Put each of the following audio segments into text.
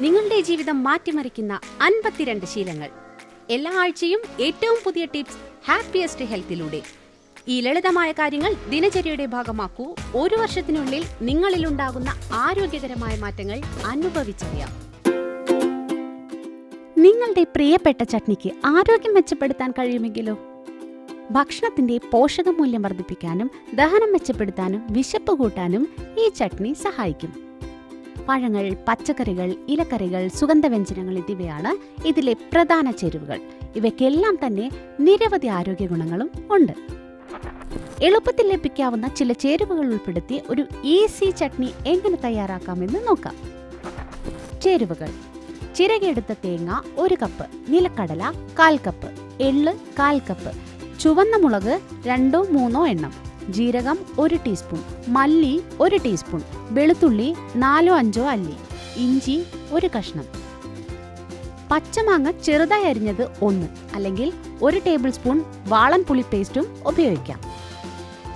നിങ്ങളുടെ ജീവിതം മാറ്റിമറിക്കുന്ന അൻപത്തിരണ്ട് ശീലങ്ങൾ. എല്ലാ ആഴ്ചയും ഏറ്റവും പുതിയ ടിപ്സ് ഹാപ്പിയസ്റ്റ് ഹെൽത്തിലൂടെ. ഈ ലളിതമായ കാര്യങ്ങൾ ദിനചര്യയുടെ ഭാഗമാക്കൂ. ഒരു വർഷത്തിനുള്ളിൽ നിങ്ങളിൽ ഉണ്ടാകുന്ന ആരോഗ്യകരമായ മാറ്റങ്ങൾ അനുഭവിച്ചറിയാം. നിങ്ങളുടെ പ്രിയപ്പെട്ട ചട്നിക്ക് ആരോഗ്യം മെച്ചപ്പെടുത്താൻ കഴിയുമെങ്കിലോ? ഭക്ഷണത്തിന്റെ പോഷകമൂല്യം വർദ്ധിപ്പിക്കാനും ദഹനം മെച്ചപ്പെടുത്താനും വിശപ്പ് കൂട്ടാനും ഈ ചട്നി സഹായിക്കും. പഴങ്ങൾ പച്ചക്കറികൾ ഇലക്കറികൾ സുഗന്ധവ്യഞ്ജനങ്ങൾ എന്നിവയാണ് ഇതിലെ പ്രധാന ചേരുവകൾ. ഇവയ്ക്കെല്ലാം തന്നെ നിരവധി ആരോഗ്യ ഗുണങ്ങളും ഉണ്ട്. എളുപ്പത്തിൽ ലഭിക്കാവുന്ന ചില ചേരുവകൾ ഉൾപ്പെടുത്തി ഒരു ഈസി ചട്നി എങ്ങനെ തയ്യാറാക്കാമെന്ന് നോക്കാം. ചേരുവകൾ. ചിരകെടുത്ത തേങ്ങ ഒരു കപ്പ് നിലക്കടല കാൽ കപ്പ് എള്ള് കാൽ കപ്പ് ചുവന്ന മുളക് രണ്ടോ മൂന്നോ എണ്ണം ജീരകം ഒരു ടീസ്പൂൺ മല്ലി ഒരു ടീസ്പൂൺ വെളുത്തുള്ളി നാലോ അഞ്ചോ അല്ലി ഇഞ്ചി ഒരു കഷ്ണം. പച്ചമാങ്ങ ചെറുതായി അരിഞ്ഞത് ഒന്ന് അല്ലെങ്കിൽ ഒരു ടേബിൾ സ്പൂൺ വാളൻ പുളി പേസ്റ്റും ഉപയോഗിക്കാം.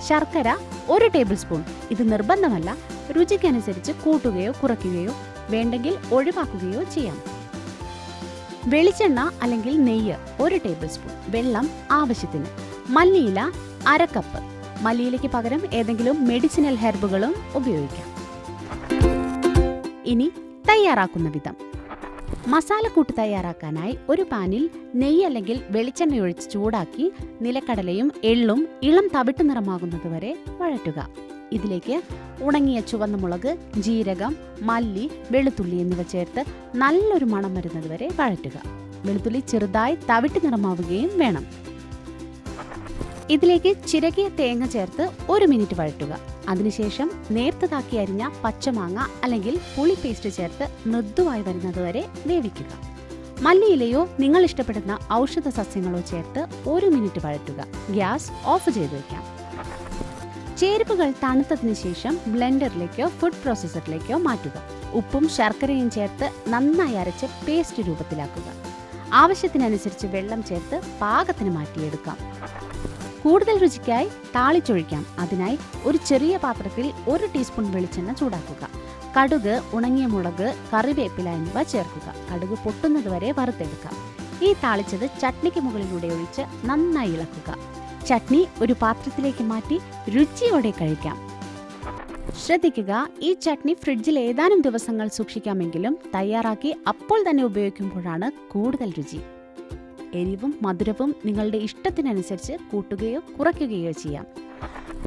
ശർക്കര ഒരു ടേബിൾ സ്പൂൺ ഇത് നിർബന്ധമല്ല രുചിക്കനുസരിച്ച് കൂട്ടുകയോ കുറയ്ക്കുകയോ വേണ്ടെങ്കിൽ ഒഴിവാക്കുകയോ ചെയ്യാം. വെളിച്ചെണ്ണ അല്ലെങ്കിൽ നെയ്യ് ഒരു ടേബിൾ സ്പൂൺ വെള്ളം ആവശ്യത്തിന് മല്ലിയില അര കപ്പ് മല്ലിയിലയ്ക്ക് പകരം ഏതെങ്കിലും മെഡിസിനൽ ഹെർബുകളും ഉപയോഗിക്കാം. ഇനി തയ്യാറാക്കുന്ന വിധം. മസാലക്കൂട്ട് തയ്യാറാക്കാനായി ഒരു പാനിൽ നെയ്യ് അല്ലെങ്കിൽ വെളിച്ചെണ്ണ ഒഴിച്ച് ചൂടാക്കി നിലക്കടലയും എള്ളും ഇളം തവിട്ട് നിറമാകുന്നത് വരെ വഴറ്റുക. ഇതിലേക്ക് ഉണങ്ങിയ ചുവന്ന മുളക് ജീരകം മല്ലി വെളുത്തുള്ളി എന്നിവ ചേർത്ത് നല്ലൊരു മണം വരുന്നത് വരെ വഴറ്റുക. വെളുത്തുള്ളി ചെറുതായി തവിട്ട് നിറമാവുകയും വേണം. ഇതിലേക്ക് ചിരകിയ തേങ്ങ ചേർത്ത് ഒരു മിനിറ്റ് വഴറ്റുക. അതിനുശേഷം നേർത്തതാക്കി അരിഞ്ഞ പച്ചമാങ്ങ അല്ലെങ്കിൽ പുളി പേസ്റ്റ് ചേർത്ത് മൃദുവായി വരുന്നതുവരെ വേവിക്കുക. മല്ലിയിലയോ നിങ്ങൾ ഇഷ്ടപ്പെടുന്ന ഔഷധ സസ്യങ്ങളോ ചേർത്ത് ഒരു മിനിറ്റ് വഴറ്റുക. ഗ്യാസ് ഓഫ് ചെയ്ത് വയ്ക്കാം ചേരുവകൾ തണുത്തതിന് ശേഷം ബ്ലെൻഡറിലേക്കോ ഫുഡ് പ്രോസസ്സറിലേക്കോ മാറ്റുക. ഉപ്പും ശർക്കരയും ചേർത്ത് നന്നായി അരച്ച് പേസ്റ്റ് രൂപത്തിലാക്കുക. ആവശ്യത്തിനനുസരിച്ച് വെള്ളം ചേർത്ത് പാകത്തിന് മാറ്റിയെടുക്കാം. കൂടുതൽ രുചിക്കായി താളിച്ചൊഴിക്കാം. അതിനായി ഒരു ചെറിയ പാത്രത്തിൽ ഒരു ടീസ്പൂൺ വെളിച്ചെണ്ണ ചൂടാക്കുക. കടുക് ഉണങ്ങിയ മുളക് കറിവേപ്പില എന്നിവ ചേർക്കുക. കടുക് പൊട്ടുന്നത് വരെ വറുത്തെടുക്കാം ഈ താളിച്ചത് ചട്നിക്ക് മുകളിലൂടെ ഒഴിച്ച് നന്നായി ഇളക്കുക. ചട്നി ഒരു പാത്രത്തിലേക്ക് മാറ്റി രുചിയോടെ കഴിക്കാം. ശ്രദ്ധിക്കുക ഈ ചട്നി ഫ്രിഡ്ജിൽ ഏതാനും ദിവസങ്ങൾ സൂക്ഷിക്കാമെങ്കിലും തയ്യാറാക്കി അപ്പോൾ തന്നെ ഉപയോഗിക്കുമ്പോഴാണ് കൂടുതൽ രുചി. എരിവും മധുരവും നിങ്ങളുടെ ഇഷ്ടത്തിനനുസരിച്ച് കൂട്ടുകയോ കുറയ്ക്കുകയോ ചെയ്യാം.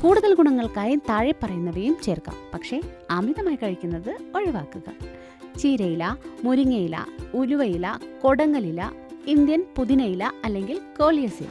കൂടുതൽ ഗുണങ്ങൾക്കായി താഴെ പറയുന്നവയും ചേർക്കാം. പക്ഷേ അമിതമായി കഴിക്കുന്നത് ഒഴിവാക്കുക. ചീരയില മുരിങ്ങയില ഉലുവയില കൊടങ്ങലില ഇന്ത്യൻ പുതിനയില അല്ലെങ്കിൽ കോളിയസില.